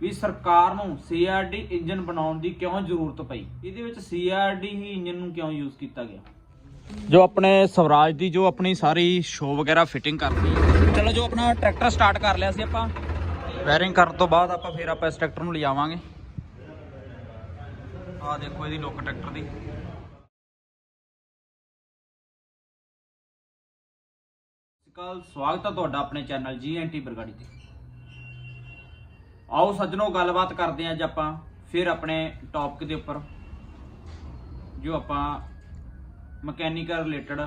ਵੀ ਸਰਕਾਰ ਨੂੰ CRD engine ਬਣਾਉਣ ਦੀ ਕਿਉਂ ਜ਼ਰੂਰਤ ਪਈ? ਇਹਦੇ ਵਿੱਚ ਸੀਆਰਡੀ ਹੀ ਇੰਜਨ ਨੂੰ ਕਿਉਂ ਯੂਜ਼ ਕੀਤਾ ਗਿਆ? ਜੋ ਆਪਣੇ ਸਵਰਾਜ ਦੀ, ਜੋ ਆਪਣੀ ਸਾਰੀ ਸ਼ੋ ਵਗੈਰਾ ਫਿਟਿੰਗ ਕਰਦੀ ਚਲੋ ਜੋ ਆਪਣਾ ਟਰੈਕਟਰ ਸਟਾਰਟ ਕਰ ਲਿਆ ਸੀ ਆਪਾਂ ਵਾਇਰਿੰਗ ਕਰਨ ਤੋਂ ਬਾਅਦ ਆਪਾਂ ਫਿਰ ਆਪਾਂ ਇਸ ਟਰੈਕਟਰ ਨੂੰ ਲਿਜਾਵਾਂਗੇ। ਆਹ ਦੇਖੋ ਇਹਦੀ ਲੁੱਕ ਟਰੈਕਟਰ ਦੀ। ਸਤਿ ਸ਼੍ਰੀ ਅਕਾਲ, ਸਵਾਗਤ ਹੈ ਤੁਹਾਡਾ ਆਪਣੇ ਚੈਨਲ ਜੀਐਨਟੀ ਬਰਗਾੜੀ ਤੇ। ਆਓ ਸੱਜਣੋ, ਗੱਲਬਾਤ ਕਰਦੇ ਹਾਂ ਅੱਜ ਆਪਾਂ, ਫਿਰ ਆਪਣੇ ਟੌਪਿਕ ਦੇ ਉੱਪਰ, ਜੋ ਆਪਾਂ ਮਕੈਨੀਕਲ ਰਿਲੇਟਡ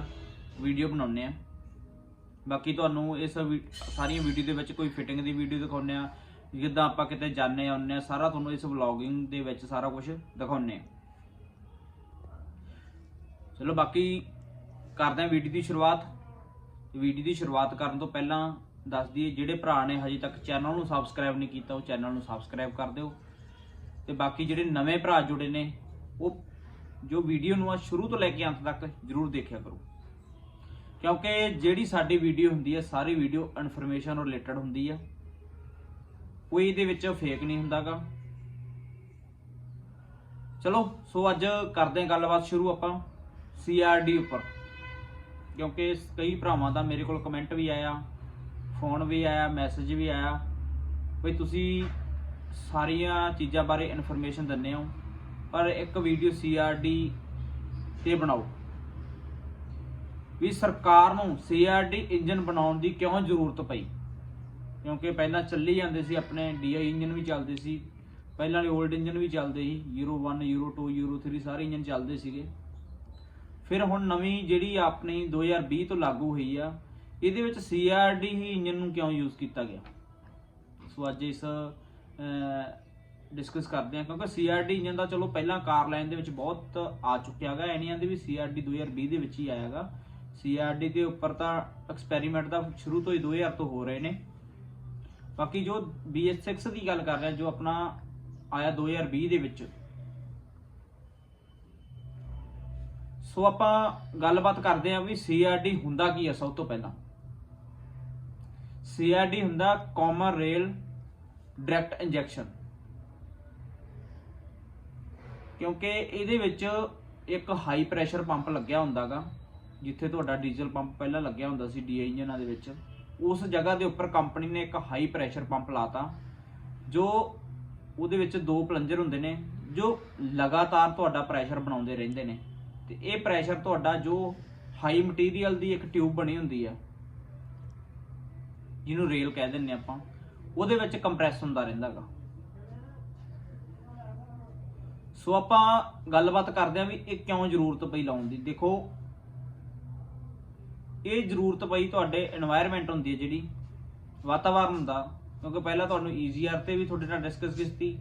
ਵੀਡੀਓ ਬਣਾਉਂਦੇ ਆ ਬਾਕੀ ਤੁਹਾਨੂੰ ਇਸ ਵੀ- ਸਾਰੀਆਂ ਵੀਡੀਓ ਦੇ ਵਿੱਚ ਕੋਈ ਫਿਟਿੰਗ ਦੀ ਵੀਡੀਓ ਦਿਖਾਉਂਦੇ ਆ ਜਿੱਦਾਂ ਆਪਾਂ ਕਿਤੇ ਜਾਂਦੇ ਆਉਂਦੇ ਆ ਸਾਰਾ ਤੁਹਾਨੂੰ ਇਸ ਵਲੌਗਿੰਗ ਦੇ ਵਿੱਚ ਸਾਰਾ ਕੁਝ ਦਿਖਾਉਂਦੇ ਆ ਚਲੋ ਬਾਕੀ ਕਰਦੇ ਹਾਂ ਵੀਡੀਓ ਦੀ ਸ਼ੁਰੂਆਤ। ਵੀਡੀਓ ਦੀ ਸ਼ੁਰੂਆਤ ਕਰਨ ਤੋਂ ਪਹਿਲਾਂ ਦੱਸ ਦਈਏ, ਜਿਹੜੇ ਭਰਾ ਨੇ ਹਜੇ ਤੱਕ ਚੈਨਲ ਨੂੰ ਸਬਸਕ੍ਰਾਈਬ ਨਹੀਂ ਕੀਤਾ, ਉਹ ਚੈਨਲ ਨੂੰ ਸਬਸਕ੍ਰਾਈਬ ਕਰ ਦਿਓ। ਤੇ ਬਾਕੀ ਜਿਹੜੇ ਨਵੇਂ ਭਰਾ ਜੁੜੇ ਨੇ, ਉਹ ਜੋ ਵੀਡੀਓ ਨੂੰ ਆ ਸ਼ੁਰੂ ਤੋਂ ਲੈ ਕੇ ਅੰਤ ਤੱਕ ਜਰੂਰ ਦੇਖਿਆ ਕਰੋ। ਕਿਉਂਕਿ ਜਿਹੜੀ ਸਾਡੀ ਵੀਡੀਓ ਹੁੰਦੀ ਹੈ ਸਾਰੀ ਵੀਡੀਓ ਇਨਫੋਰਮੇਸ਼ਨ ਰਿਲੇਟਡ ਹੁੰਦੀ ਆ। ਕੋਈ ਇਹਦੇ ਵਿੱਚ ਫੇਕ ਨਹੀਂ ਹੁੰਦਾਗਾ। ਚਲੋ, ਸੋ ਅੱਜ ਕਰਦੇ ਹਾਂ ਗੱਲਬਾਤ ਸ਼ੁਰੂ ਆਪਾਂ ਸੀਆਰਡੀ ਉੱਪਰ। ਕਿਉਂਕਿ ਕਈ ਭਰਾਵਾਂ ਦਾ ਮੇਰੇ ਕੋਲ ਕਮੈਂਟ ਵੀ ਆਇਆ। ਫੋਨ ਵੀ ਆਇਆ ਮੈਸੇਜ ਵੀ ਆਇਆ। ਵੀ ਤੁਸੀਂ ਸਾਰੀਆਂ ਚੀਜ਼ਾਂ ਬਾਰੇ ਇਨਫੋਰਮੇਸ਼ਨ ਦਿੰਦੇ ਹੋ, ਪਰ ਇੱਕ ਵੀਡੀਓ ਸੀਆਰਡੀ ਤੇ ਬਣਾਓ। ਵੀ ਸਰਕਾਰ ਨੂੰ ਸੀਆਰਡੀ ਇੰਜਨ ਬਣਾਉਣ ਦੀ ਕਿਉਂ ਜ਼ਰੂਰਤ ਪਈ? ਕਿਉਂਕਿ ਪਹਿਲਾਂ ਚੱਲੀ ਜਾਂਦੇ ਸੀ ਆਪਣੇ ਡੀਆਈ ਇੰਜਨ ਵੀ ਚੱਲਦੇ ਸੀ, ਪਹਿਲਾਂ ਵਾਲੇ 올ਡ ਇੰਜਨ ਵੀ ਚੱਲਦੇ ਸੀ ਯੂਰੋ 1 ਯੂਰੋ 2 ਯੂਰੋ 3 ਸਾਰੇ ਇੰਜਨ ਚੱਲਦੇ ਸੀਗੇ। ਫਿਰ ਹੁਣ ਨਵੀਂ ਜਿਹੜੀ ਆਪਣੀ 2020 ਤੋਂ ਲਾਗੂ ਹੋਈ ਆ ਇਹਦੇ ਵਿੱਚ ਸੀਆਰਡੀ ਹੀ ਇੰਜਨ ਨੂੰ ਕਿਉਂ ਯੂਜ਼ ਕੀਤਾ ਗਿਆ? ਸੋ ਅੱਜ ਇਸ ਡਿਸਕਸ ਕਰਦੇ ਹਾਂ, ਕਿਉਂਕਿ ਸੀਆਰਡੀ ਇੰਜਨ ਦਾ ਚਲੋ ਪਹਿਲਾਂ ਕਾਰ ਲਾਈਨ ਦੇ ਵਿੱਚ ਬਹੁਤ ਆ ਚੁੱਕਿਆਗਾ ਐ ਐਨੀ ਆਂਦੇ ਵੀ ਸੀਆਰਡੀ 2020 ਦੇ ਵਿੱਚ ਹੀ ਆਇਆਗਾ ਸੀਆਰਡੀ ਦੇ ਉੱਪਰ ਤਾਂ ਐਕਸਪੈਰੀਮੈਂਟ ਦਾ ਸ਼ੁਰੂ ਤੋਂ ਹੀ 2000 ਤੋਂ ਹੋ ਰਹੇ ਨੇ। ਬਾਕੀ ਜੋ BS6 ਦੀ ਗੱਲ ਕਰ ਰਿਹਾ, ਜੋ ਆਪਣਾ ਆਇਆ 2020 ਦੇ ਵਿੱਚ। ਸੋ ਆਪਾਂ ਗੱਲਬਾਤ ਕਰਦੇ ਹਾਂ ਵੀ ਸੀਆਰਡੀ ਹੁੰਦਾ ਕੀ ਹੈ ਸਭ ਤੋਂ ਪਹਿਲਾਂ। ਸੀਆਰਡੀ ਹੁੰਦਾ ਕਾਮਨ ਰੇਲ ਡਾਇਰੈਕਟ ਇੰਜੈਕਸ਼ਨ ਕਿਉਂਕਿ ਇਹਦੇ ਵਿੱਚ ਇੱਕ ਹਾਈ ਪ੍ਰੈਸ਼ਰ ਪੰਪ ਲੱਗਿਆ ਹੁੰਦਾਗਾ, ਜਿੱਥੇ ਤੁਹਾਡਾ ਡੀਜ਼ਲ ਪੰਪ ਪਹਿਲਾਂ ਲੱਗਿਆ ਹੁੰਦਾ ਸੀ ਡੀਆਈ ਇੰਜਨਾਂ ਦੇ ਵਿੱਚ। ਉਸ ਜਗ੍ਹਾ ਦੇ ਉੱਪਰ ਕੰਪਨੀ ਨੇ ਇੱਕ ਹਾਈ ਪ੍ਰੈਸ਼ਰ ਪੰਪ ਲਾਤਾ, ਜੋ ਉਹਦੇ ਵਿੱਚ ਦੋ ਪਲੰਜਰ ਹੁੰਦੇ ਨੇ, ਜੋ ਲਗਾਤਾਰ ਤੁਹਾਡਾ ਪ੍ਰੈਸ਼ਰ ਬਣਾਉਂਦੇ ਰਹਿੰਦੇ ਨੇ। ਤੇ ਇਹ ਪ੍ਰੈਸ਼ਰ ਤੁਹਾਡਾ ਜੋ ਹਾਈ ਮਟੀਰੀਅਲ ਦੀ ਇੱਕ ਟਿਊਬ ਬਣੀ ਹੁੰਦੀ ਆ ਜਿਹਨੂੰ ਰੇਲ ਕਹਿ ਦਿੰਦੇ ਦਿੰਨੇ ਆਪਾਂ, ਉਹਦੇ ਵਿੱਚ ਕੰਪਰੈਸ ਹੁੰਦਾ ਰਹਿੰਦਾਗਾ। ਸੋ ਆਪਾਂ ਗੱਲਬਾਤ ਕਰਦੇ ਆਂ ਵੀ ਇਹ ਕਿਉਂ ਜ਼ਰੂਰਤ ਪਈ ਲਾਉਣ ਦੀ। ਦੇਖੋ, ਇਹ ਜ਼ਰੂਰਤ ਪਈ ਤੁਹਾਡੇ এনवायरमेंट ਹੁੰਦੀ ਹੈ ਜਿਹੜੀ, ਵਾਤਾਵਰਨ ਦਾ, ਕਿਉਂਕਿ ਪਹਿਲਾਂ ਤੁਹਾਨੂੰ ਈਜ਼ੀਆਰ ਤੇ ਵੀ ਤੁਹਾਡੇ ਨਾਲ ਡਿਸਕਸ ਕੀਤੀ।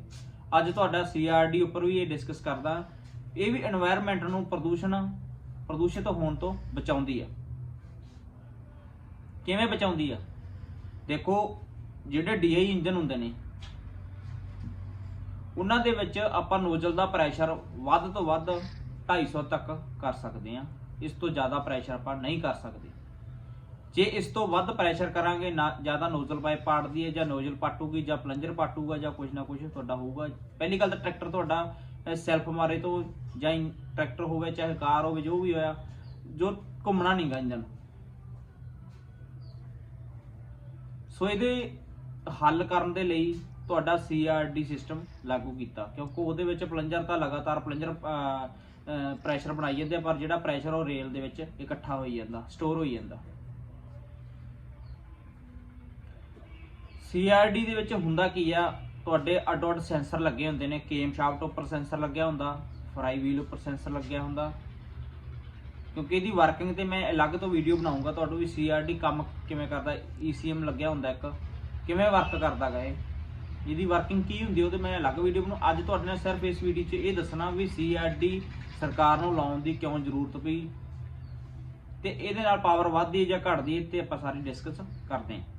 ਅੱਜ ਤੁਹਾਡਾ ਸੀਆਰਡੀ ਉੱਪਰ ਵੀ ਇਹ ਡਿਸਕਸ ਕਰਦਾ। ਇਹ ਵੀ এনवायरमेंट ਨੂੰ ਪ੍ਰਦੂਸ਼ਣ, ਪ੍ਰਦੂਸ਼ਿਤ ਹੋਣ ਤੋਂ ਬਚਾਉਂਦੀ ਆ। ਕਿਵੇਂ ਬਚਾਉਂਦੀ ਆ? ਦੇਖੋ, ਜਿਹੜੇ ਡੀਆਈ ਇੰਜਨ ਹੁੰਦੇ ਨੇ, ਉਹਨਾਂ ਦੇ ਵਿੱਚ ਆਪਾਂ ਨੋਜ਼ਲ ਦਾ ਪ੍ਰੈਸ਼ਰ ਵੱਧ ਤੋਂ ਵੱਧ 250 ਤੱਕ ਕਰ ਸਕਦੇ ਆ ਇਸ ਤੋਂ ਜ਼ਿਆਦਾ ਪ੍ਰੈਸ਼ਰ ਆਪਾਂ ਨਹੀਂ ਕਰ ਸਕਦੇ। ਜੇ ਇਸ ਤੋਂ ਵੱਧ ਪ੍ਰੈਸ਼ਰ ਕਰਾਂਗੇ, ਨਾ, ਜ਼ਿਆਦਾ ਨੋਜ਼ਲ ਪਾਈਪ ਪਾੜਦੀ ਹੈ ਜਾਂ ਨੋਜ਼ਲ ਪਾਟੂਗੀ ਜਾਂ ਪਲੰਜਰ ਪਾਟੂਗਾ ਜਾਂ ਕੁਝ ਨਾ ਕੁਝ ਤੁਹਾਡਾ ਹੋਊਗਾ। ਪਹਿਲੀ ਗੱਲ ਤਾਂ ਟਰੈਕਟਰ ਤੁਹਾਡਾ ਸੈਲਫ ਮਾਰੇ ਤੋਂ ਜਾਂ ਟਰੈਕਟਰ ਹੋਵੇ, ਚਾਹੇ ਕਾਰ ਹੋਵੇ, ਜੋ ਵੀ ਹੋਇਆ, ਜੋ ਘੁੰਮਣਾ ਨਹੀਂਗਾ ਇੰਜਨ ਸੋ ਇਹਦੇ ਹੱਲ ਕਰਨ ਦੇ ਲਈ ਤੁਹਾਡਾ ਸੀਆਰਡੀ ਸਿਸਟਮ ਲਾਗੂ ਕੀਤਾ, ਕਿਉਂਕਿ ਉਹਦੇ ਵਿੱਚ ਪਲੰਜਰ ਤਾਂ ਲਗਾਤਾਰ ਪਲੰਜਰ ਪ੍ਰੈਸ਼ਰ ਬਣਾਈ ਜਾਂਦੇ ਆ, ਪਰ ਜਿਹੜਾ ਪ੍ਰੈਸ਼ਰ ਉਹ ਰੇਲ ਦੇ ਵਿੱਚ ਇਕੱਠਾ ਹੋਈ ਜਾਂਦਾ ਸਟੋਰ ਹੋਈ ਜਾਂਦਾ। ਸੀਆਰਡੀ ਦੇ ਵਿੱਚ ਹੁੰਦਾ ਕੀ ਆ, ਤੁਹਾਡੇ ਅੱਡੋ ਅੱਡ ਸੈਂਸਰ ਲੱਗੇ ਹੁੰਦੇ ਨੇ ਕੇਮ ਸ਼ਾਫਟ ਉੱਪਰ ਸੈਂਸਰ ਲੱਗਿਆ ਹੁੰਦਾ ਫਰਾਈ ਵੀਲ ਉੱਪਰ ਸੈਂਸਰ ਲੱਗਿਆ ਹੁੰਦਾ ਕਿਉਂਕਿ ਇਹਦੀ ਵਰਕਿੰਗ ਤੇ ਮੈਂ ਅਲੱਗ ਤੋਂ ਵੀਡੀਓ ਬਣਾਉਂਗਾ ਤੁਹਾਨੂੰ ਵੀ ਸੀਆਰਡੀ ਕੰਮ ਕਿਵੇਂ ਕਰਦਾ ECM ਲੱਗਿਆ ਹੁੰਦਾ ਇੱਕ, ਕਿਵੇਂ ਵਰਕ ਕਰਦਾ ਗਾ ਇਹ? ਇਹਦੀ ਵਰਕਿੰਗ ਕੀ ਹੁੰਦੀ ਉਹਦੇ ਮੈਂ ਅਲੱਗ ਵੀਡੀਓ ਬਣਾਉ। ਅੱਜ ਤੁਹਾਡੇ ਨਾਲ ਸਿਰਫ ਇਸ ਵੀਡੀਓ 'ਚ ਇਹ ਦੱਸਣਾ ਵੀ ਸੀਆਰਡੀ ਸਰਕਾਰ ਨੂੰ ਲਾਉਣ ਦੀ ਕਿਉਂ ਜ਼ਰੂਰਤ ਪਈ? ਤੇ ਇਹਦੇ ਨਾਲ ਪਾਵਰ ਵੱਧਦੀ ਹੈ ਜਾਂ ਘਟਦੀ ਹੈ ਤੇ ਆਪਾਂ ਸਾਰੀ ਡਿਸਕਸ ਕਰਦੇ ਹਾਂ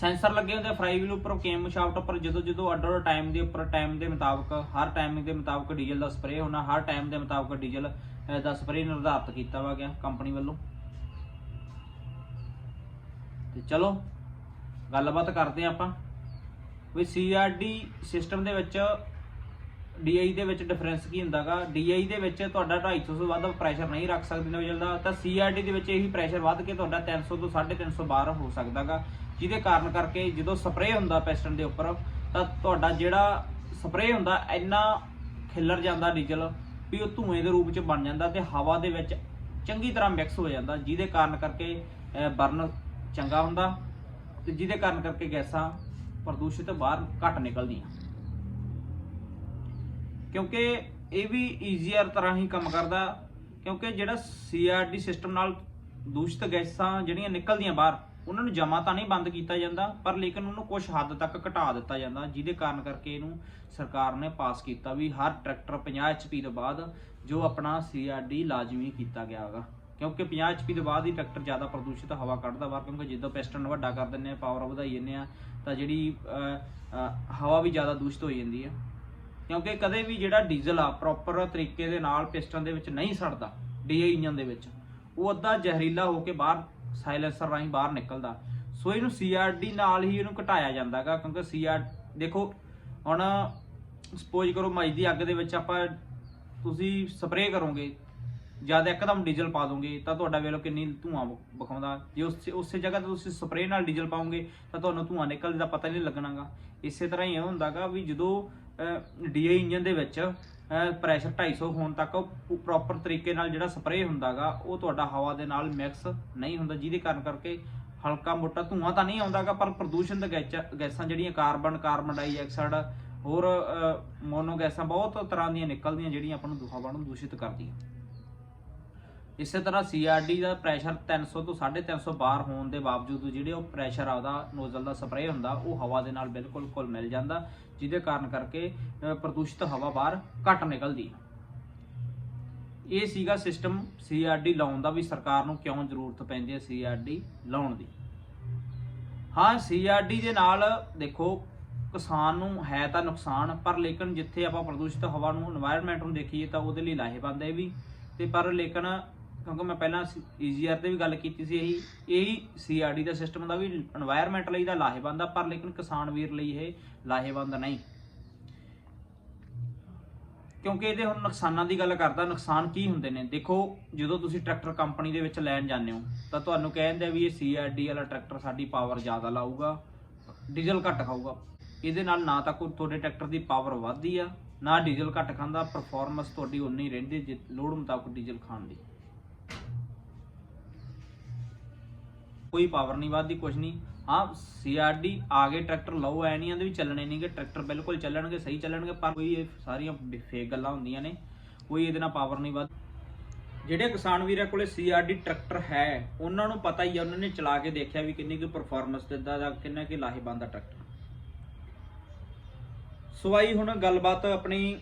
ਸੈਂਸਰ ਲੱਗੇ ਹੁੰਦੇ ਫਰਾਈ ਵੀਲ ਉੱਪਰ ਕੇਮ ਸ਼ਾਫਟ ਉੱਪਰ, ਜਦੋਂ ਜਦੋਂ ਆਰਡਰ ਟਾਈਮ ਦੇ ਉੱਪਰ ਟਾਈਮ ਦੇ ਮੁਤਾਬਕ, ਹਰ ਟਾਈਮਿੰਗ ਦੇ ਮੁਤਾਬਕ ਡੀਜ਼ਲ ਦਾ ਸਪਰੇਅ ਹੋਣਾ, ਹਰ ਟਾਈਮ ਦੇ ਮੁਤਾਬਕ ਡੀਜ਼ਲ ਦਾ ਸਪਰੇਅ ਨਿਰਧਾਰਤ ਕੀਤਾ ਵਾ ਗਿਆ ਕੰਪਨੀ ਵੱਲੋਂ। ਤੇ ਚਲੋ, ਗੱਲਬਾਤ ਕਰਦੇ ਹਾਂ ਆਪਾਂ। ਵੀ ਸੀਆਰਡੀ ਸਿਸਟਮ ਦੇ ਵਿੱਚ ਡੀਆਈ ਦੇ ਵਿੱਚ ਡਿਫਰੈਂਸ ਕੀ ਹੁੰਦਾਗਾ ਡੀਆਈ ਦੇ ਵਿੱਚ ਤੁਹਾਡਾ 250 ਤੋਂ ਵੱਧ ਪ੍ਰੈਸ਼ਰ ਨਹੀਂ ਰੱਖ ਸਕਦੇ ਨੋਜ਼ਲ ਦਾ, ਤਾਂ ਸੀਆਰਡੀ ਦੇ ਵਿੱਚ ਇਹੀ ਪ੍ਰੈਸ਼ਰ ਵੱਧ ਕੇ ਤੁਹਾਡਾ 300 ਤੋਂ 350 ਬਾਰ ਹੋ ਸਕਦਾਗਾ ਜਿਹਦੇ ਕਾਰਨ ਕਰਕੇ ਜਦੋਂ ਸਪਰੇਅ ਹੁੰਦਾ ਪਿਸਟਨ ਦੇ ਉੱਪਰ, ਤਾਂ ਤੁਹਾਡਾ ਜਿਹੜਾ ਸਪਰੇਅ ਹੁੰਦਾ ਇੰਨਾ ਖਿੱਲਰ ਜਾਂਦਾ ਡੀਜ਼ਲ ਵੀ ਉਹ ਧੂਏ ਦੇ ਰੂਪ ਚ ਬਣ ਜਾਂਦਾ ਤੇ ਹਵਾ ਦੇ ਵਿੱਚ ਚੰਗੀ ਤਰ੍ਹਾਂ ਮਿਕਸ ਹੋ ਜਾਂਦਾ, ਜਿਹਦੇ ਕਾਰਨ ਕਰਕੇ ਬਰਨ ਚੰਗਾ ਹੁੰਦਾ ਤੇ ਜਿਹਦੇ ਕਾਰਨ ਕਰਕੇ ਗੈਸਾਂ ਪ੍ਰਦੂਸ਼ਿਤ ਬਾਹਰ ਘੱਟ ਨਿਕਲਦੀਆਂ। ਕਿਉਂਕਿ ਇਹ ਵੀ ਈਜ਼ੀਅਰ ਤਰ੍ਹਾਂ ਹੀ ਕੰਮ ਕਰਦਾ, ਕਿਉਂਕਿ ਜਿਹੜਾ ਸੀਆਰਡੀ ਸਿਸਟਮ ਨਾਲ ਦੂਸ਼ਿਤ ਗੈਸਾਂ ਜਿਹੜੀਆਂ ਨਿਕਲਦੀਆਂ ਬਾਹਰ ਉਹਨਾਂ ਨੂੰ ਜਮਾ ਤਾਂ ਨਹੀਂ ਬੰਦ ਕੀਤਾ ਜਾਂਦਾ, ਪਰ ਲੇਕਿਨ ਉਹਨੂੰ ਕੁਝ ਹੱਦ ਤੱਕ ਘਟਾ ਦਿੱਤਾ ਜਾਂਦਾ, ਜਿਹਦੇ ਕਾਰਨ ਕਰਕੇ ਇਹਨੂੰ ਸਰਕਾਰ ਨੇ ਪਾਸ ਕੀਤਾ ਵੀ ਹਰ ਟਰੈਕਟਰ 50 HP ਤੋਂ ਬਾਅਦ ਜੋ ਆਪਣਾ ਸੀਆਰਡੀ ਲਾਜ਼ਮੀ ਕੀਤਾ ਗਿਆ ਹੈਗਾ। ਕਿਉਂਕਿ 50 HP ਦੇ ਬਾਅਦ ਹੀ ਟਰੈਕਟਰ ਜ਼ਿਆਦਾ ਪ੍ਰਦੂਸ਼ਿਤ ਹਵਾ ਕੱਢਦਾ ਵਾ, ਕਿਉਂਕਿ ਜਦੋਂ ਪਿਸਟਨ ਵੱਡਾ ਕਰ ਦਿੰਦੇ ਆ ਪਾਵਰ ਵਧਾਈ ਜਾਂਦੇ ਆ ਤਾਂ ਜਿਹੜੀ ਹਵਾ ਵੀ ਜ਼ਿਆਦਾ ਦੂਸ਼ਿਤ ਹੋ ਜਾਂਦੀ ਆ ਕਿਉਂਕਿ ਕਦੇ ਵੀ ਜਿਹੜਾ ਡੀਜ਼ਲ ਆ ਪ੍ਰੋਪਰ ਤਰੀਕੇ ਦੇ ਨਾਲ ਪਿਸਟਨ ਦੇ ਵਿੱਚ ਨਹੀਂ ਸੜਦਾ ਡੀਆਈ ਇੰਜਨ ਦੇ ਵਿੱਚ, ਉਹ ਅੱਧਾ ਜ਼ਹਿਰੀਲਾ ਹੋ ਕੇ ਬਾਹਰ ਸਾਇਲੈਂਸਰ ਰਾਹੀਂ ਬਾਹਰ ਨਿਕਲਦਾ। ਸੋ ਇਹਨੂੰ ਸੀਆਰਡੀ ਨਾਲ ਹੀ ਇਹਨੂੰ ਘਟਾਇਆ ਜਾਂਦਾਗਾ, ਕਿਉਂਕਿ ਸੀਆਰ ਦੇਖੋ, ਹੁਣ ਸਪੋਜ਼ ਕਰੋ ਮੱਝ ਦੀ ਅੱਗ ਦੇ ਵਿੱਚ ਆਪਾਂ ਤੁਸੀਂ ਸਪਰੇਅ ਕਰੋਗੇ ਜਦ ਇੱਕਦਮ ਡੀਜ਼ਲ ਪਾ ਦੋਗੇ, ਤਾਂ ਤੁਹਾਡਾ ਵੇਲੋ ਕਿੰਨੀ ਧੂਆਂ ਵਿਖਾਉਂਦਾ। ਜੇ ਉਸੇ ਉਸੇ ਜਗ੍ਹਾ ਤੇ ਤੁਸੀਂ ਸਪਰੇਅ ਨਾਲ ਡੀਜ਼ਲ ਪਾਓਗੇ, ਤਾਂ ਤੁਹਾਨੂੰ ਧੂਆਂ ਨਿਕਲਦਾ ਦਾ ਪਤਾ ਨਹੀਂ ਲੱਗਣਾਗਾ। ਇਸੇ ਤਰ੍ਹਾਂ ਹੀ ਇਹ ਹੁੰਦਾਗਾ ਵੀ ਜਦੋਂ ਡੀਆਈ ਇੰਜਨ ਦੇ ਵਿੱਚ ਪ੍ਰੈਸ਼ਰ 250 ਹੋਣ ਤੱਕ ਉਹ ਪ੍ਰੋਪਰ ਤਰੀਕੇ ਨਾਲ ਜਿਹੜਾ ਸਪਰੇਅ ਹੁੰਦਾਗਾ, ਉਹ ਤੁਹਾਡਾ ਹਵਾ ਦੇ ਨਾਲ ਮਿਕਸ ਨਹੀਂ ਹੁੰਦਾ, ਜਿਹਦੇ ਕਾਰਨ ਕਰਕੇ ਹਲਕਾ ਮੋਟਾ ਧੂਆਂ ਤਾਂ ਨਹੀਂ ਆਉਂਦਾਗਾ, ਪਰ ਪ੍ਰਦੂਸ਼ਣ ਦੇ ਗੈਚ- ਗੈਸਾਂ ਜਿਹੜੀਆਂ ਕਾਰਬਨ ਕਾਰਬਨ ਡਾਈਆਕਸਾਈਡ ਹੋਰ ਮੋਨੋ ਗੈਸਾਂ ਬਹੁਤ ਤਰ੍ਹਾਂ ਦੀਆਂ ਨਿਕਲਦੀਆਂ, ਜਿਹੜੀਆਂ ਆਪਾਂ ਨੂੰ ਹਵਾ ਨੂੰ ਦੂਸ਼ਿਤ ਕਰਦੀਆਂ। ਇਸੇ ਤਰ੍ਹਾਂ ਸੀਆਰਡੀ ਦਾ ਪ੍ਰੈਸ਼ਰ 300 ਤੋਂ 350 ਬਾਰ ਹੋਣ ਦੇ ਬਾਵਜੂਦ ਜਿਹੜੇ ਉਹ ਪ੍ਰੈਸ਼ਰ ਆਉਦਾ ਨੋਜ਼ਲ ਦਾ ਸਪਰੇਅ ਹੁੰਦਾ, ਉਹ ਹਵਾ ਦੇ ਨਾਲ ਬਿਲਕੁਲ ਘੁਲ ਮਿਲ ਜਾਂਦਾ, ਜਿਹਦੇ ਕਾਰਨ ਕਰਕੇ ਪ੍ਰਦੂਸ਼ਿਤ ਹਵਾ ਬਾਹਰ ਘੱਟ ਨਿਕਲਦੀ। ਹੈ ਇਹ ਸੀਗਾ ਸਿਸਟਮ ਸੀਆਰਡੀ ਲਾਉਣ ਦਾ ਵੀ ਸਰਕਾਰ ਨੂੰ ਕਿਉਂ ਜ਼ਰੂਰਤ ਪੈਂਦੀ ਹੈ ਸੀਆਰਡੀ ਲਾਉਣ ਦੀ? ਹਾਂ ਸੀਆਰਡੀ ਦੇ ਨਾਲ ਦੇਖੋ, ਕਿਸਾਨ ਨੂੰ ਹੈ ਤਾਂ ਨੁਕਸਾਨ, ਪਰ ਲੇਕਿਨ ਜਿੱਥੇ ਆਪਾਂ ਪ੍ਰਦੂਸ਼ਿਤ ਹਵਾ ਨੂੰ এনवायरमेंट ਨੂੰ ਦੇਖੀਏ ਤਾਂ ਉਹਦੇ ਲਈ ਲਾਹੇਵੰਦ ਹੈ ਵੀ। ਤੇ ਪਰ ਲੇਕਿਨ ਕਿਉਂਕਿ ਮੈਂ ਪਹਿਲਾਂ ਈਜੀਆਰ ਤੇ ਵੀ ਗੱਲ ਕੀਤੀ ਸੀ, ਇਹੀ ਇਹੀ ਸੀਆਰਡੀ ਦਾ ਸਿਸਟਮ ਦਾ ਵੀ এনवायरमेंट ਲਈ ਦਾ ਲਾਹੇਵੰਦ ਆ, ਪਰ ਲੇਕਿਨ ਕਿਸਾਨ ਵੀਰ ਲਈ ਇਹ ਲਾਹੇਵੰਦ ਨਹੀਂ। ਕਿਉਂਕਿ ਇਹਦੇ ਹੁਣ ਨੁਕਸਾਨਾਂ ਦੀ ਗੱਲ ਕਰਦਾ, ਨੁਕਸਾਨ ਕੀ ਹੁੰਦੇ ਨੇ? ਦੇਖੋ, ਜਦੋਂ ਤੁਸੀਂ ਟਰੈਕਟਰ ਕੰਪਨੀ ਦੇ ਵਿੱਚ ਲੈਣ ਜਾਂਦੇ ਹੋ, ਤਾਂ ਤੁਹਾਨੂੰ ਕਹਿੰਦੇ ਵੀ ਇਹ ਸੀਆਰਡੀ ਵਾਲਾ ਟਰੈਕਟਰ ਸਾਡੀ ਪਾਵਰ ਜ਼ਿਆਦਾ ਲਾਊਗਾ ਡੀਜ਼ਲ ਘੱਟ ਖਾਊਗਾ। ਇਹਦੇ ਨਾਲ ਨਾ ਤਾਂ ਕੋਈ ਤੁਹਾਡੇ ਟਰੈਕਟਰ ਦੀ ਪਾਵਰ ਵੱਧਦੀ ਆ, ਨਾ ਡੀਜ਼ਲ ਘੱਟ ਖਾਂਦਾ ਪਰਫਾਰਮੈਂਸ ਤੁਹਾਡੀ ਉਨੀ ਰਹਿੰਦੀ ਲੋਡ ਮੁਤਾਬਕ ਡੀਜ਼ਲ ਖਾਣ ਦੀ। ਕੋਈ ਪਾਵਰ ਨਹੀਂ ਵੱਧਦੀ ਕੁਝ ਨਹੀਂ। ਹਾਂ ਸੀਆਰਡੀ ਆਗੇ ਟਰੈਕਟਰ ਲਓ, ਐ ਨਹੀਂ ਆਂਦੇ ਵੀ ਚੱਲਣੇ ਨਹੀਂਗੇ ਟਰੈਕਟਰ ਬਿਲਕੁਲ ਚੱਲਣਗੇ, ਸਹੀ ਚੱਲਣਗੇ, ਪਰ ਕੋਈ ਇਹ ਸਾਰੀਆਂ ਫੇਕ ਗੱਲਾਂ ਹੁੰਦੀਆਂ ਨੇ। ਕੋਈ ਇਹਦੇ ਨਾਲ ਪਾਵਰ ਨਹੀਂ, ਵੱਧ। ਜਿਹੜੇ ਕਿਸਾਨ ਵੀਰਾਂ ਕੋਲੇ ਸੀਆਰਡੀ ਟਰੈਕਟਰ ਹੈ, ਉਹਨਾਂ ਨੂੰ ਪਤਾ ਹੀ ਆ, ਉਹਨਾਂ ਨੇ ਚਲਾ ਕੇ ਦੇਖਿਆ ਵੀ ਕਿੰਨੀ ਕੁ ਪਰਫਾਰਮੈਂਸ ਦਿੰਦਾ ਜਾਂ ਕਿੰਨਾ ਕਿ ਲਾਹੇਵੰਦ ਆ ਟਰੈਕਟਰ ਸਵਾਈ ਹੁਣ ਗੱਲਬਾਤ ਆਪਣੀ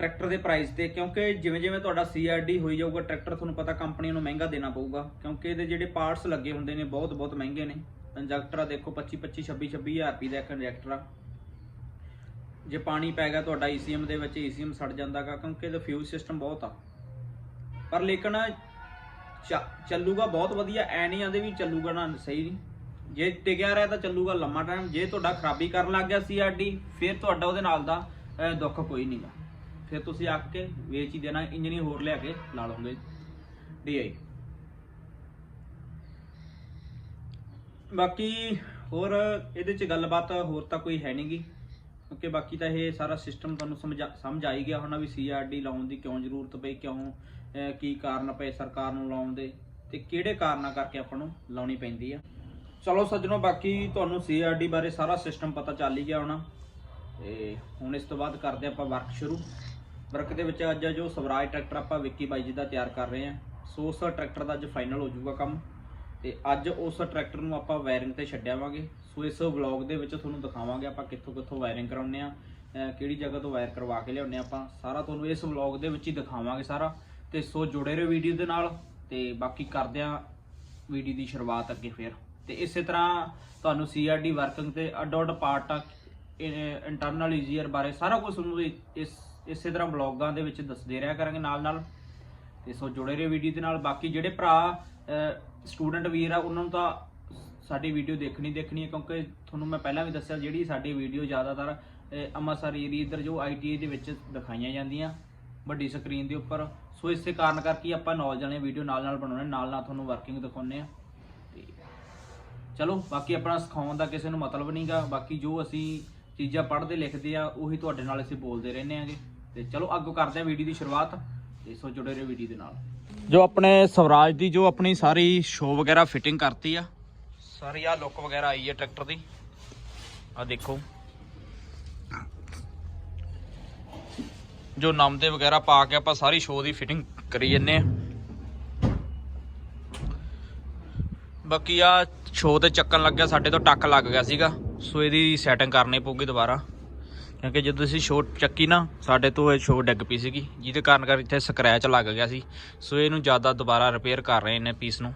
ਟਰੈਕਟਰ ਦੇ ਪ੍ਰਾਈਸ ਤੇ, ਕਿਉਂਕਿ ਜਿਵੇਂ ਜਿਵੇਂ ਤੁਹਾਡਾ ਸੀਆਰਡੀ ਹੋਈ ਜਾਊਗਾ, ਟਰੈਕਟਰ ਤੁਹਾਨੂੰ ਪਤਾ ਕੰਪਨੀ ਨੂੰ ਮਹਿੰਗਾ ਦੇਣਾ ਪਊਗਾ, ਕਿਉਂਕਿ ਇਹਦੇ ਜਿਹੜੇ ਪਾਰਟਸ ਲੱਗੇ ਹੁੰਦੇ ਨੇ, ਬਹੁਤ ਬਹੁਤ ਮਹਿੰਗੇ ਨੇ। ਇੰਜੈਕਟਰ ਆ, ਦੇਖੋ 25 25 26 26000 ਰੁਪਏ ਦਾ ਇੱਕ ਇੰਜੈਕਟਰ ਆ। ਜੇ ਪਾਣੀ ਪੈ ਗਿਆ ਤੁਹਾਡਾ ਈਸੀਐਮ ਦੇ ਵਿੱਚ ਈਸੀਐਮ ਸੜ ਜਾਂਦਾਗਾ, ਕਿਉਂਕਿ ਇਹਦਾ ਫਿਊਜ਼ ਸਿਸਟਮ ਬਹੁਤ ਆ। ਪਰ ਲੇਕਿਨ ਚ- ਚੱਲੂਗਾ ਬਹੁਤ ਵਧੀਆ, ਐ ਨਹੀਂ ਆਂਦੇ ਵੀ ਚੱਲੂਗਾ ਨਾ ਸਹੀ ਨਹੀਂ। ਜੇ ਟਿਕਿਆ ਰਿਹਾ ਤਾਂ ਚੱਲੂਗਾ ਲੰਮਾ ਟਾਈਮ ਜੇ ਤੁਹਾਡਾ ਖਰਾਬੀ ਕਰਨ ਲੱਗ ਗਿਆ ਸੀਆਰਡੀ ਫਿਰ ਤੁਹਾਡਾ ਉਹਦੇ ਨਾਲ ਦਾ ਦੁੱਖ ਕੋਈ ਨਹੀਂਗਾ ਫਿਰ ਤੁਸੀਂ ਆਖ ਕੇ ਵੇਚ ਹੀ ਦੇਣਾ ਇੰਜਨ ਹੀ ਹੋਰ ਲਿਆ ਕੇ ਲਾ ਲਓਗੇ ਡੀਆਈ ਬਾਕੀ ਹੋਰ ਇਹਦੇ ਚ ਗੱਲਬਾਤ ਹੋਰ ਤਾਂ ਕੋਈ ਹੈ ਨਹੀਂਗੀ ਕਿਉਂਕਿ ਬਾਕੀ ਤਾਂ ਇਹ ਸਾਰਾ ਸਿਸਟਮ ਤੁਹਾਨੂੰ ਸਮਝ ਸਮਝ ਆਈ ਗਿਆ ਹੋਣਾ ਵੀ ਸੀਆਰਡੀ ਲਾਉਣ ਦੀ ਕਿਉਂ ਜ਼ਰੂਰਤ ਪਈ, ਕਿਉਂ ਕੀ ਕਾਰਨ ਪਏ ਸਰਕਾਰ ਨੂੰ ਲਾਉਣ ਦੇ ਤੇ ਕਿਹੜੇ ਕਾਰਨਾਂ ਕਰਕੇ ਆਪਾਂ ਨੂੰ ਲਾਉਣੀ ਪੈਂਦੀ ਆ। ਚਲੋ ਸੱਜਣੋ, ਬਾਕੀ ਤੁਹਾਨੂੰ ਸੀਆਰਡੀ ਬਾਰੇ ਸਾਰਾ ਸਿਸਟਮ ਪਤਾ ਚੱਲ ਹੀ ਗਿਆ ਹੋਣਾ। ਤੇ ਹੁਣ ਇਸ ਤੋਂ ਬਾਅਦ ਕਰਦੇ ਆਪਾਂ ਵਰਕ ਸ਼ੁਰੂ। ਵਰਕ ਦੇ ਵਿੱਚ ਅੱਜ ਜੋ ਸਵਰਾਜ ਟਰੈਕਟਰ ਆਪਾਂ ਵਿੱਕੀ ਬਾਈ ਜੀ ਦਾ ਤਿਆਰ ਕਰ ਰਹੇ ਹਾਂ, ਸੋ ਉਸ ਟਰੈਕਟਰ ਦਾ ਅੱਜ ਫਾਈਨਲ ਹੋ ਜਾਊਗਾ ਕੰਮ। ਤੇ ਅੱਜ ਉਸ ਟਰੈਕਟਰ ਨੂੰ ਆਪਾਂ ਵਾਇਰਿੰਗ ਤੇ ਛੱਡਿਆਵਾਂਗੇ। ਸੋ ਇਸ ਵਲੌਗ ਦੇ ਵਿੱਚ ਤੁਹਾਨੂੰ ਦਿਖਾਵਾਂਗੇ ਆਪਾਂ ਕਿੱਥੋਂ ਕਿੱਥੋਂ ਵਾਇਰਿੰਗ ਕਰਾਉਂਦੇ ਆ ਕਿਹੜੀ ਜਗ੍ਹਾ ਤੋਂ ਵਾਇਰ ਕਰਵਾ ਕੇ ਲਿਆਉਂਦੇ ਹਾਂ ਆਪਾਂ। ਸਾਰਾ ਤੁਹਾਨੂੰ ਇਸ ਵਲੌਗ ਦੇ ਵਿੱਚ ਹੀ ਦਿਖਾਵਾਂਗੇ ਸਾਰਾ। ਤੇ ਸੋ ਜੁੜੇ ਰਹੋ ਵੀਡੀਓ ਦੇ ਨਾਲ, ਤੇ ਬਾਕੀ ਕਰਦੇ ਆ ਵੀਡੀਓ ਦੀ ਸ਼ੁਰੂਆਤ ਅੱਗੇ ਫਿਰ। ਤੇ ਇਸੇ ਤਰ੍ਹਾਂ ਤੁਹਾਨੂੰ ਸੀਆਰਡੀ ਵਰਕਿੰਗ ਤੇ ਅੱਡ ਅੱਡ ਪਾਰਟ ਇੰਟਰਨਲ ਈਜ਼ੀਅਰ ਬਾਰੇ ਸਾਰਾ ਕੁਝ ਤੁਹਾਨੂੰ ਇਸ ਇਸੇ ਤਰ੍ਹਾਂ ਵਲੌਗਾਂ ਦੇ ਵਿੱਚ ਦੱਸਦੇ ਰਿਹਾ ਕਰਾਂਗੇ ਨਾਲ ਨਾਲ। ਤੇ ਸੋ ਜੁੜੇ ਰਹੋ ਵੀਡੀਓ ਦੇ ਨਾਲ। ਬਾਕੀ ਜਿਹੜੇ ਭਰਾ ਸਟੂਡੈਂਟ ਵੀਰ ਆ, ਉਹਨਾਂ ਨੂੰ ਤਾਂ ਸਾਡੀ ਵੀਡੀਓ ਦੇਖਣੀ ਦੇਖਣੀ ਹੈ ਕਿਉਂਕਿ ਤੁਹਾਨੂੰ ਮੈਂ ਪਹਿਲਾਂ ਵੀ ਦੱਸਿਆ ਜਿਹੜੀ ਸਾਡੀ ਵੀਡੀਓ ਜ਼ਿਆਦਾਤਰ ਅੰਮ੍ਰਿਤਸਰ ਏਰੀਆ ਇੱਧਰ ਜੋ ਆਈਟੀਆਈ ਦੇ ਵਿੱਚ ਦਿਖਾਈਆਂ ਜਾਂਦੀਆਂ ਵੱਡੀ ਸਕਰੀਨ ਦੇ ਉੱਪਰ। ਸੋ ਇਸੇ ਕਾਰਨ ਕਰਕੇ ਆਪਾਂ ਨੌਲੇਜ ਵਾਲੀਆਂ ਵੀਡੀਓ ਨਾਲ ਨਾਲ ਬਣਾਉਣੇ ਨਾਲ ਨਾਲ ਤੁਹਾਨੂੰ ਵਰਕਿੰਗ ਦਿਖਾਉਣੇ ਆ ਤੇ ਚਲੋ, ਬਾਕੀ ਆਪਣਾ ਸਿਖਾਉਣ ਦਾ ਕਿਸੇ ਨੂੰ ਮਤਲਬ ਨਹੀਂਗਾ ਬਾਕੀ ਜੋ ਅਸੀਂ ਚੀਜ਼ਾਂ ਪੜ੍ਹਦੇ ਲਿਖਦੇ ਆ, ਉਹੀ ਤੁਹਾਡੇ ਨਾਲ ਅਸੀਂ ਬੋਲਦੇ ਰਹਿੰਦੇ ਆਂਗੇ। ਤੇ ਚਲੋ ਅੱਗੋਂ ਕਰਦੇ ਆ ਵੀਡੀਓ ਦੀ ਸ਼ੁਰੂਆਤ ਤੇ ਸੋ ਜੁੜੇ ਰਹੋ ਵੀਡੀਓ ਦੇ ਨਾਲ। ਜੋ ਆਪਣੇ ਸਵਰਾਜ ਦੀ ਜੋ ਆਪਣੀ ਸਾਰੀ ਸ਼ੋ ਵਗੈਰਾ ਫਿਟਿੰਗ ਕਰਤੀ ਆ, ਸਾਰੀ ਆ ਲੁੱਕ ਵਗੈਰਾ ਆਈ ਹੈ ਟਰੈਕਟਰ ਦੀ। ਆ ਦੇਖੋ। ਜੋ ਨਾਮਦੇ ਵਗੈਰਾ ਪਾ ਕੇ ਆਪਾਂ ਸਾਰੀ ਸ਼ੋ ਦੀ ਫਿਟਿੰਗ ਕਰੀ ਜੰਨੇ ਆ। ਬਾਕੀ ਆ ਸ਼ੋ ਤੇ ਚੱਕਣ ਲੱਗਿਆ, ਸਾਡੇ ਤੋਂ ਟੱਕ ਲੱਗ ਗਿਆ ਸੀਗਾ, ਸੋ ਇਹਦੀ ਸੈਟਿੰਗ ਕਰਨੀ ਪਊਗੀ ਦੁਬਾਰਾ। ਕਿਉਂਕਿ ਜਦੋਂ ਅਸੀਂ ਸ਼ੋ ਚੱਕੀ ਨਾ, ਸਾਡੇ ਤੋਂ ਇਹ ਸ਼ੋ ਡਿੱਗ ਪਈ ਸੀਗੀ, ਜਿਹਦੇ ਕਾਰਨ ਕਰ ਇੱਥੇ ਸਕ੍ਰੈਚ ਲੱਗ ਗਿਆ ਸੀ। ਸੋ ਇਹਨੂੰ ਜ਼ਿਆਦਾ ਦੁਬਾਰਾ ਰਿਪੇਅਰ ਕਰ ਰਹੇ ਨੇ ਪੀਸ ਨੂੰ।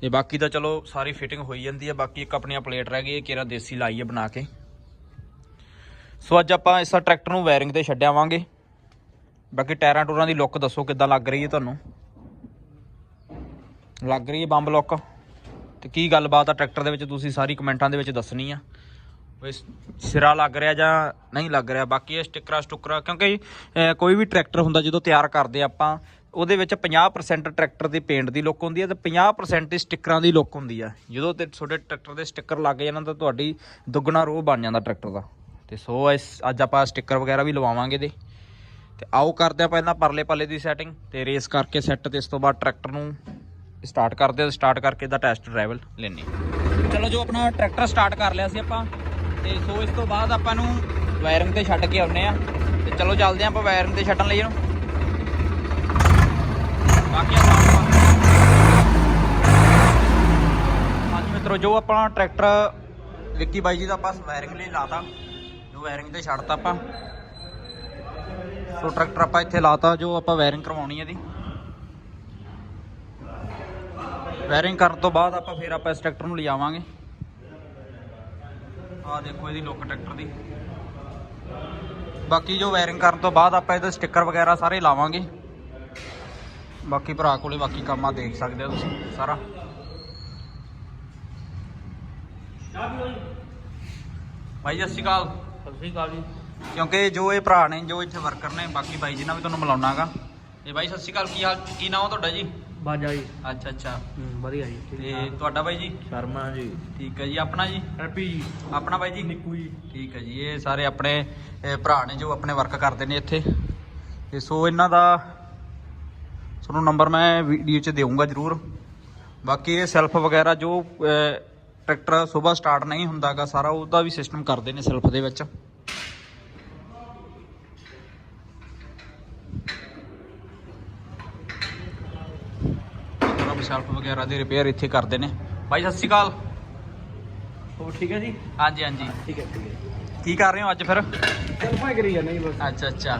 ਤੇ ਬਾਕੀ ਤਾਂ ਚਲੋ ਸਾਰੀ ਫਿਟਿੰਗ ਹੋਈ ਜਾਂਦੀ ਹੈ ਬਾਕੀ ਇੱਕ ਆਪਣੀਆਂ ਪਲੇਟ ਰਹਿ ਗਈ ਹੈ ਕਿਹੜਾ ਦੇਸੀ ਲਾਈ ਹੈ ਬਣਾ ਕੇ। ਸੋ ਅੱਜ ਆਪਾਂ ਇਸ ਟਰੈਕਟਰ ਨੂੰ ਵਾਇਰਿੰਗ ਤੇ ਛੱਡਿਆਵਾਂਗੇ ਬਾਕੀ ਟਾਇਰਾਂ ਟੂਰਾਂ ਦੀ ਲੁੱਕ ਦੱਸੋ ਕਿੱਦਾਂ ਲੱਗ ਰਹੀ ਹੈ ਤੁਹਾਨੂੰ? ਲੱਗ ਰਹੀ ਹੈ ਬੰਬ ਲੁੱਕ ਤੇ ਕੀ ਗੱਲਬਾਤ ਆ ਟਰੈਕਟਰ ਦੇ ਵਿੱਚ? ਤੁਸੀਂ ਸਾਰੀ ਕਮੈਂਟਾਂ ਦੇ ਵਿੱਚ ਦੱਸਣੀ ਆ। ਸਿਰਾ ਲੱਗ ਰਿਹਾ ਜਾਂ ਨਹੀਂ ਲੱਗ ਰਿਹਾ, ਬਾਕੀ ਇਹ ਸਟਿੱਕਰਾਂ ਸਟੁੱਕਰਾਂ, ਕਿਉਂਕਿ ਕੋਈ ਵੀ ਟਰੈਕਟਰ ਹੁੰਦਾ ਜਦੋਂ ਤਿਆਰ ਕਰਦੇ ਆਪਾਂ, ਉਹਦੇ ਵਿੱਚ 50% ਟਰੈਕਟਰ ਦੀ ਪੇਂਟ ਦੀ ਲੁੱਕ ਹੁੰਦੀ ਹੈ ਤੇ 50% ਦੀ ਸਟਿੱਕਰਾਂ ਦੀ ਲੁੱਕ ਹੁੰਦੀ ਆ ਜਦੋਂ ਤੇ ਤੁਹਾਡੇ ਟਰੈਕਟਰ ਦੇ ਸਟicker ਲੱਗ ਜਾਣ ਤਾਂ ਤੁਹਾਡੀ ਦੁੱਗਣਾ ਰੋਹ ਬਣ ਜਾਂਦਾ ਟਰੈਕਟਰ ਦਾ। ਤੇ ਸੋ, ਇਸ, ਅੱਜ ਆਪਾਂ ਸਟicker ਵਗੈਰਾ ਵੀ ਲਵਾਵਾਂਗੇ ਦੇ ਤੇ ਆਓ ਕਰਦੇ ਆ ਪਹਿਲਾਂ ਪਰਲੇ ਪੱਲੇ ਦੀ ਸੈਟਿੰਗ ਤੇ ਰੇਸ ਕਰਕੇ ਸੈੱਟ ਤੇ ਇਸ ਤੋਂ ਬਾਅਦ ਟਰੈਕਟਰ ਨੂੰ ਸਟਾਰਟ ਕਰਦੇ ਆ ਸਟਾਰਟ ਕਰਕੇ ਦਾ ਟੈਸਟ ਡਰਾਈਵਲ ਲੈਣੇ ਚਲੋ ਜੋ ਆਪਣਾ ਟਰੈਕਟਰ ਸਟਾਰਟ ਕਰ ਲਿਆ ਸੀ ਆਪਾਂ ਤੇ ਸੋ ਇਸ ਤੋਂ ਬਾਅਦ ਆਪਾਂ ਨੂੰ ਵਾਇਰਿੰਗ ਤੇ ਛੱਡ ਕੇ ਆਉਨੇ ਆ ਤੇ ਚਲੋ ਚੱਲਦੇ ਆ ਆਪਾਂ ਵਾਇਰਿੰਗ ਤੇ ਛੱਡਣ ਲਈ ਇਹਨੂੰ। ਬਾਕੀ ਆਪਾਂ ਹਾਂਜੀ ਮਿੱਤਰੋ, ਜੋ ਆਪਣਾ ਟਰੈਕਟਰ ਵਿੱਕੀ ਬਾਈ ਜੀ ਦਾ ਆਪਾਂ ਵਾਇਰਿੰਗ ਲਈ ਲਾਤਾ, ਜੋ ਵਾਇਰਿੰਗ ਤੇ ਛੱਡਤਾ ਆਪਾਂ। ਸੋ ਟਰੈਕਟਰ ਆਪਾਂ ਇੱਥੇ ਲਾਤਾ, ਜੋ ਆਪਾਂ ਵਾਇਰਿੰਗ ਕਰਵਾਉਣੀ ਹੈ ਇਹਦੀ। ਵਾਇਰਿੰਗ ਕਰਨ ਤੋਂ ਬਾਅਦ ਆਪਾਂ ਫਿਰ ਆਪਾਂ ਇਸ ਟਰੈਕਟਰ ਨੂੰ ਲਿਜਾਵਾਂਗੇ। ਆਹ ਦੇਖੋ ਇਹਦੀ ਲੁੱਕ ਟਰੈਕਟਰ ਦੀ। ਬਾਕੀ ਜੋ ਵਾਇਰਿੰਗ ਕਰਨ ਤੋਂ ਬਾਅਦ ਆਪਾਂ ਇਹਦੇ ਸਟicker ਵਗੈਰਾ ਸਾਰੇ ਲਾਵਾਂਗੇ। ਬਾਕੀ ਭਰਾ ਕੋਲੇ ਬਾਕੀ ਕੰਮ ਆ ਦੇਖ ਸਕਦੇ ਹੋ ਤੁਸੀਂ ਸਾਰਾ। ਭਾਈ ਸਤਿ ਸ਼੍ਰੀ ਅਕਾਲ। ਸਤਿ ਸ਼੍ਰੀ ਅਕਾਲ ਜੀ। ਕਿਉਂਕਿ ਜੋ ਇਹ ਭਰਾ ਨੇ ਜੋ ਇੱਥੇ ਵਰਕਰ ਨੇ ਬਾਕੀ ਬਾਈ ਜੀ ਨਾਲ ਵੀ ਤੁਹਾਨੂੰ ਮਿਲਾਉਣਾਗਾ। ਤੇ ਬਾਈ ਸਤਿ ਸ਼੍ਰੀ ਅਕਾਲ ਕੀ ਹਾਲ ਕੀ ਨਾਮ ਤੁਹਾਡਾ ਜੀ? ਬਾਜਾ ਜੀ। ਅੱਛਾ ਅੱਛਾ। ਹੂੰ, ਵਧੀਆ ਜੀ ਤੇ ਤੁਹਾਡਾ ਬਾਈ ਜੀ? ਸ਼ਰਮਾ ਜੀ। ਠੀਕ ਹੈ ਜੀ ਆਪਣਾ ਜੀ? ਹੈਪੀ ਜੀ। ਆਪਣਾ ਬਾਈ ਜੀ? ਨਿੱਕੂ ਜੀ। ਠੀਕ ਹੈ ਜੀ ਇਹ ਸਾਰੇ ਆਪਣੇ ਭਰਾ ਨੇ ਜੋ ਆਪਣੇ ਵਰਕ ਕਰਦੇ ਨੇ ਇੱਥੇ। ਤੇ ਸੋ ਇਹਨਾਂ ਦਾ ਤੁਹਾਨੂੰ ਨੰਬਰ ਮੈਂ ਵੀਡੀਓ 'ਚ ਦੇਵਾਂਗਾ ਜਰੂਰ। ਬਾਕੀ ਇਹ ਸੈਲਫ ਵਗੈਰਾ ਜੋ ਅਹ, ਟਰੈਕਟਰ ਸਵੇਰ ਸਟਾਰਟ ਨਹੀਂ ਹੁੰਦਾਗਾ ਸਾਰਾ ਉਹਦਾ ਵੀ ਸਿਸਟਮ ਕਰਦੇ ਨੇ ਸੈਲਫ ਦੇ ਵਿੱਚ ਵੀ ਸੈਲਫ ਵਗੈਰਾ ਦੀ ਰਿਪੇਅਰ ਇੱਥੇ ਕਰਦੇ ਨੇ। ਬਾਈ ਸਤਿ ਸ਼੍ਰੀ ਅਕਾਲ। ਹੋਰ ਠੀਕ ਹੈ ਜੀ? ਹਾਂਜੀ ਹਾਂਜੀ। ਠੀਕ ਹੈ ਠੀਕ ਹੈ ਕੀ ਕਰ ਰਹੇ ਹੋ ਅੱਜ ਫਿਰ? ਭਾਈ ਕਰੀ ਜਾਂਦੇ ਜੀ ਬਸ। ਅੱਛਾ ਅੱਛਾ।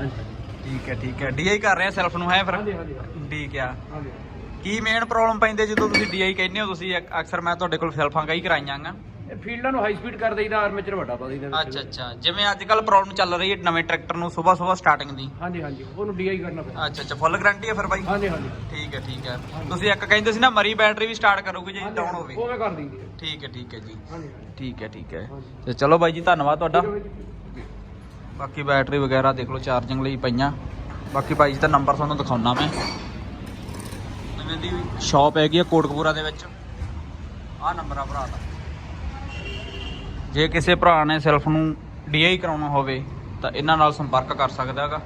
ਠੀਕ ਹੈ ਠੀਕ ਹੈ ਡੀਆਈ ਕਰ ਰਹੇ ਆ ਸੈਲਫ ਨੂੰ ਹੈ ਫਿਰ? ਹਾਂਜੀ ਹਾਂਜੀ ਠੀਕ ਆ। ਹਾਂਜੀ। ਕੀ ਮੇਨ ਪ੍ਰੋਬਲਮ ਪੈਂਦੀ ਜਦੋਂ ਤੁਸੀਂ ਡੀਆਈ ਕਹਿੰਦੇ ਹੋ? ਤੁਸੀਂ ਅਕ- ਅਕਸਰ ਮੈਂ ਤੁਹਾਡੇ ਕੋਲ ਸੈਲਫਾਂ ਕਈ ਕਰਾਈਆਂਗਾ ਇਹ ਫੀਲਡਾਂ ਨੂੰ ਹਾਈ ਸਪੀਡ ਕਰ ਦੇਈਦਾ ਆਰਮੇਚਰ ਵੱਡਾ ਪਾ ਦੇਈਦਾ ਵਿੱਚ। ਅੱਛਾ ਅੱਛਾ। ਜਿਵੇਂ ਅੱਜ ਕੱਲ ਪ੍ਰੋਬਲਮ ਚੱਲ ਰਹੀ ਹੈ ਨਵੇਂ ਟਰੈਕਟਰ ਨੂੰ ਸਵੇਰ ਸਵੇਰ ਸਟਾਰਟਿੰਗ ਦੀ। ਹਾਂਜੀ ਹਾਂਜੀ। ਉਹਨੂੰ ਡੀਆਈ ਕਰਨਾ ਪੈਂਦਾ ਅੱਛਾ ਅੱਛਾ। ਫੁੱਲ ਗਾਰੰਟੀ ਹੈ ਫਿਰ ਬਾਈ? ਹਾਂਜੀ ਹਾਂਜੀ। ਠੀਕ ਹੈ ਠੀਕ ਹੈ। ਤੁਸੀਂ ਇੱਕ ਕਹਿੰਦੇ ਸੀ ਨਾ ਮਰੀ ਬੈਟਰੀ ਵੀ ਸਟਾਰਟ ਕਰੋਗੇ ਜੇ ਡਾਊਨ ਹੋਵੇ। ਉਵੇਂ ਕਰ ਦਈਦੀ ਹੈ। ਠੀਕ ਹੈ ਠੀਕ ਹੈ ਜੀ। ਹਾਂਜੀ ਠੀਕ ਹੈ ਠੀਕ ਹੈ। ਤੇ ਚਲੋ ਬਾਈ ਜੀ ਧੰਨਵਾਦ ਤੁਹਾਡਾ। ਬਾਕੀ ਬੈਟਰੀ ਵਗੈਰਾ ਦੇਖ ਲਓ ਚਾਰਜਿੰਗ ਲਈ ਪਈਆਂ। ਬਾਕੀ ਭਾਈ ਜੀ ਦਾ ਨੰਬਰ ਤੁਹਾਨੂੰ ਦਿਖਾਉਣਾ ਮੈਂ। ਇਹਨਾਂ ਦੀ ਸ਼ਾਪ ਹੈਗੀ ਆ ਕੋਟਕਪੂਰਾ ਦੇ ਵਿੱਚ। ਆਹ ਨੰਬਰ ਆ ਭਰਾ ਦਾ। ਜੇ ਕਿਸੇ ਭਰਾ ਨੇ ਸੈਲਫ ਨੂੰ ਡੀਆਈ ਕਰਾਉਣਾ ਹੋਵੇ ਤਾਂ ਇਹਨਾਂ ਨਾਲ ਸੰਪਰਕ ਕਰ ਸਕਦਾ ਹੈਗਾ।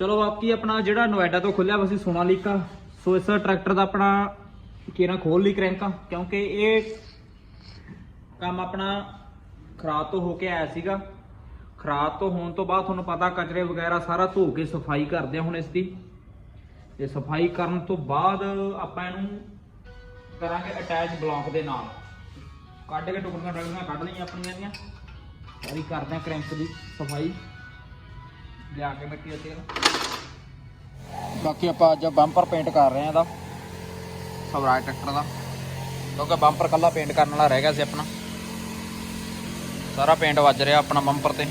ਚਲੋ ਬਾਕੀ ਆਪਣਾ ਜਿਹੜਾ ਨੋਇਡਾ ਤੋਂ ਖੁੱਲਿਆ ਵਾ ਸੀ ਸੋਨਾਲੀਕਾ ਸੋ ਇਸ ਟਰੈਕਟਰ ਦਾ ਆਪਣਾ ਕਿਹਨਾਂ ਖੋਲ ਲਈ ਕਰੈਂਕਾਂ ਕਿਉਂਕਿ ਇਹ ਕੰਮ ਆਪਣਾ ਖਰਾਬ ਤੋਂ ਹੋ ਕੇ ਆਇਆ ਸੀਗਾ। ਖਰਾਬ ਤੋਂ ਹੋਣ ਤੋਂ ਬਾਅਦ ਤੁਹਾਨੂੰ ਪਤਾ ਕਚਰੇ ਵਗੈਰਾ ਸਾਰਾ ਧੋ ਕੇ ਸਫ਼ਾਈ ਕਰਦੇ ਆ ਹੁਣ ਇਸ ਦੀ। ਤੇ ਸਫ਼ਾਈ ਕਰਨ ਤੋਂ ਬਾਅਦ ਆਪਾਂ ਇਹਨੂੰ ਕਰਾਂਗੇ ਅਟੈਚ ਬਲੌਕ ਦੇ ਨਾਲ। ਕੱਢ ਕੇ ਟੁਕੜੀਆਂ ਟੁਕੜੀਆਂ ਕੱਢ ਲਈਆਂ ਆਪਣੀਆਂ ਦੀਆਂ ਸਾਰੀ ਕਰਦੇ ਆ ਕ੍ਰੈਂਕ ਦੀ ਸਫ਼ਾਈ। ਲਿਆ ਕੇ ਮਿੱਟੀ ਅਤੇ ਬਾਕੀ ਆਪਾਂ ਅੱਜ ਬੰਪਰ ਪੇਂਟ ਕਰ ਰਹੇ ਆ ਇਹਦਾ। ਸਵਰਾਜ ਟਰੈਕਟਰ ਦਾ। ਕਿਉਂਕਿ ਬੰਪਰ ਕੱਲਾ ਪੇਂਟ ਕਰਨ ਵਾਲਾ ਰਹਿ ਗਿਆ ਸੀ ਆਪਣਾ। ਸਾਰਾ ਪੇਂਟ ਵੱਜ ਰਿਹਾ ਆਪਣਾ ਬੰਪਰ ਤੇ।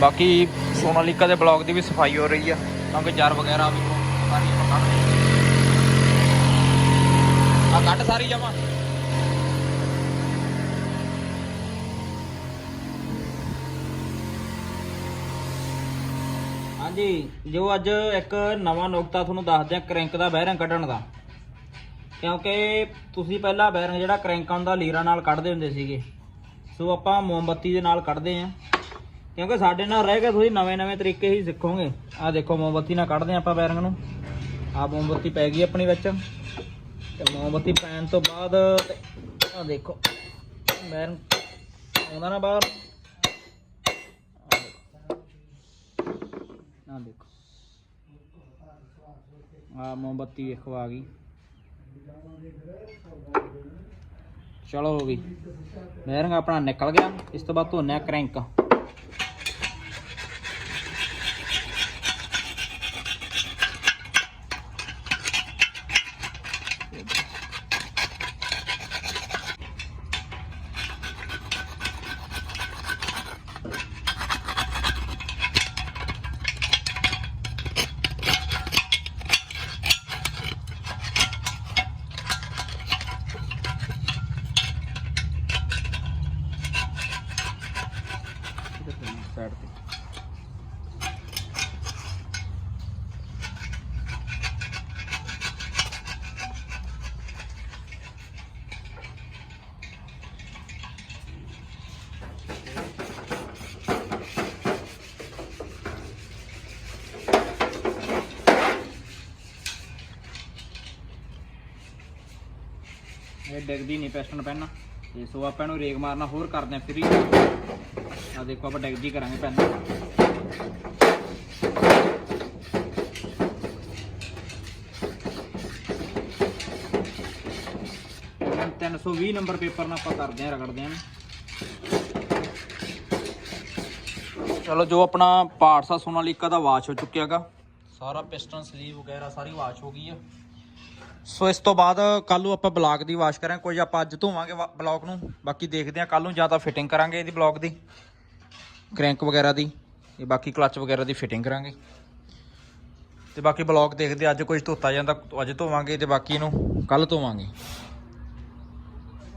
ਬਾਕੀ ਸੋਨਾਲੀਕਾ ਦੇ ਬਲੌਗ ਦੀ ਵੀ ਸਫ਼ਾਈ ਹੋ ਰਹੀ ਆ ਕਿਉਂਕਿ ਜਰ ਵਗੈਰਾ ਵੀ ਸਾਰੀਆਂ ਕੱਢ ਲਈਆਂ ਆ ਕੱਢ ਸਾਰੀ ਜਮਾ। ਹਾਂਜੀ, ਜੋ ਅੱਜ ਇੱਕ ਨਵਾਂ ਨੁਕਤਾ ਤੁਹਾਨੂੰ ਦੱਸਦੇ ਆ ਕ੍ਰੈਂਕ ਦਾ ਬੈਰਿੰਗ ਕੱਢਣ ਦਾ। ਕਿਉਂਕਿ ਤੁਸੀਂ ਪਹਿਲਾਂ ਬੈਰਿੰਗ ਜਿਹੜਾ ਕ੍ਰੈਂਕਾਂ ਦਾ ਲੀਰਾਂ ਨਾਲ ਕੱਢਦੇ ਹੁੰਦੇ ਸੀਗੇ। ਸੋ ਆਪਾਂ ਮੋਮਬੱਤੀ ਦੇ ਨਾਲ ਕੱਢਦੇ ਆ। ਕਿਉਂਕਿ ਸਾਡੇ ਨਾਲ ਰਹਿ ਕੇ ਤੁਸੀਂ ਨਵੇਂ-ਨਵੇਂ ਤਰੀਕੇ ਹੀ ਸਿੱਖੋਗੇ। ਆਹ ਦੇਖੋ, ਮੋਮਬੱਤੀ ਨਾਲ ਕੱਢਦੇ ਹਾਂ ਆਪਾਂ ਬੈਰਿੰਗ ਨੂੰ। ਆਹ ਮੋਮਬੱਤੀ ਪੈ ਗਈ ਆਪਣੀ ਵਿੱਚ। ਤੇ ਮੋਮਬੱਤੀ ਪੈਣ ਤੋਂ ਬਾਅਦ ਆਹ ਦੇਖੋ, ਬੈਰਿੰਗ ਆਉਂਦਾ ਨਾ ਬਾਹਰ। ਆਹ ਦੇਖੋ। ਆਹ ਮੋਮਬੱਤੀ ਵੇਖੋ, ਆ ਗਈ। ਚਲੋ ਹੋ ਗਈ। ਬੈਰਿੰਗ ਆਪਣਾ ਨਿਕਲ ਗਿਆ। ਇਸ ਤੋਂ ਬਾਅਦ ਧੋਨਿਆ ਆ ਕ੍ਰੈਂਕ ਸਾਈਡ ਤੇ ਇਹ ਡਿੱਗਦੀ ਨਹੀਂ ਪੈਸਟਨ ਪੈਨ। ਤੇ ਸੋ ਆਪਾਂ ਇਹਨੂੰ ਰੇਗ ਮਾਰਨਾ, ਹੋਰ ਕਰਦੇ ਆ ਫਰੀ ਆ ਦੇਖੋ, ਆਪਾਂ ਡਿੱਗਦੀ ਕਰਾਂਗੇ ਪੈਨ। ਤਿੰਨ 320 ਨੰਬਰ ਪੇਪਰ ਨਾਲ ਆਪਾਂ ਕਰਦੇ ਆ ਰਗੜਦੇ ਆ ਚਲੋ, ਜੋ ਆਪਣਾ ਪਾਰਟਸ ਆ ਸੋਨਾਲੀਕਾ ਦਾ ਵਾਸ਼ ਹੋ ਚੁੱਕਿਆਗਾ ਸਾਰਾ ਪਿਸਟਨ ਸਲੀਵ ਵਗੈਰਾ, ਸਾਰੀ ਵਾਸ਼ ਹੋ ਗਈ ਆ। ਸੋ ਇਸ ਤੋਂ ਬਾਅਦ ਕੱਲ ਨੂੰ ਆਪਾਂ ਬਲੌਕ ਦੀ ਵਾਸ਼ ਕਰਾਂਗੇ। ਕੁਝ ਆਪਾਂ ਅੱਜ ਧੋਵਾਂਗੇ ਬਲੌਕ ਨੂੰ। ਬਾਕੀ ਦੇਖਦੇ ਹਾਂ ਕੱਲ ਨੂੰ ਜਾਂ ਤਾਂ ਫਿਟਿੰਗ ਕਰਾਂਗੇ ਇਹਦੀ ਬਲੌਕ ਦੀ। ਕ੍ਰੈਂਕ ਵਗੈਰਾ ਦੀ ਤੇ ਬਾਕੀ ਕਲੱਚ ਵਗੈਰਾ ਦੀ ਫਿਟਿੰਗ ਕਰਾਂਗੇ। ਤੇ ਬਾਕੀ ਬਲੌਕ ਦੇਖਦੇ ਹਾਂ, ਅੱਜ ਕੁਝ ਧੋਤਾ ਜਾਂਦਾ ਅੱਜ ਧੋਵਾਂਗੇ ਤੇ ਬਾਕੀ ਇਹਨੂੰ ਕੱਲ ਧੋਵਾਂਗੇ।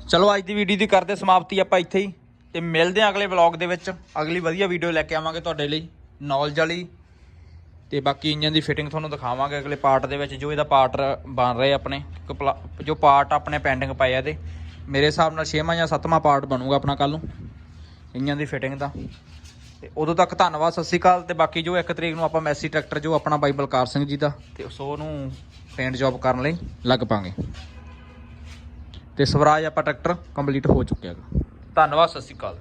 ਚਲੋ ਅੱਜ ਦੀ ਵੀਡੀਓ ਦੀ ਕਰਦੇ ਸਮਾਪਤੀ ਆਪਾਂ ਇੱਥੇ ਹੀ। ਤੇ ਮਿਲਦੇ ਹਾਂ ਅਗਲੇ ਬਲੌਗ ਦੇ ਵਿੱਚ। ਅਗਲੀ ਵਧੀਆ ਵੀਡੀਓ ਲੈ ਕੇ ਆਵਾਂਗੇ ਤੁਹਾਡੇ ਲਈ। ਨੌਲੇਜ ਵਾਲੀ ਤੇ ਬਾਕੀ ਇੰਜਨ ਦੀ ਫਿਟਿੰਗ ਤੁਹਾਨੂੰ ਦਿਖਾਵਾਂਗੇ ਅਗਲੇ ਪਾਰਟ ਦੇ ਵਿੱਚ, ਜੋ ਇਹਦਾ ਪਾਰਟ ਬਣ ਰਹੇ ਆਪਣੇ ਪਲਾ- ਜੋ ਪਾਰਟ ਆਪਣੇ ਪੈਂਡਿੰਗ ਪਏ ਆ ਇਹਦੇ। ਮੇਰੇ ਹਿਸਾਬ ਨਾਲ 6ਵਾਂ ਜਾਂ 7ਵਾਂ ਪਾਰਟ ਬਣੂਗਾ ਆਪਣਾ ਕੱਲ ਨੂੰ ਇੰਜਨ ਦੀ ਫਿਟਿੰਗ ਦਾ। ਤੇ ਉਦੋਂ ਤੱਕ ਧੰਨਵਾਦ, ਸਤਿ ਸ਼੍ਰੀ ਅਕਾਲ। ਤੇ ਬਾਕੀ ਜੋ 1 ਤਰੀਕ ਨੂੰ ਆਪਾਂ ਮੈਸੀ ਟਰੈਕਟਰ, ਜੋ ਆਪਣਾ ਬਾਈ ਬਲਕਾਰ ਸਿੰਘ ਜੀ ਦਾ, ਤੇ ਸੋ ਉਹਨੂੰ ਪੇਂਟ ਜੌਬ ਕਰਨ ਲਈ ਲੱਗ ਪਾਂਗੇ। ਤੇ ਸਵਰਾਜ ਆਪਾਂ ਟਰੈਕਟਰ ਕੰਪਲੀਟ ਹੋ ਚੁੱਕਿਆ ਹੈਗਾ। ਧੰਨਵਾਦ, ਸਤਿ ਸ਼੍ਰੀ ਅਕਾਲ।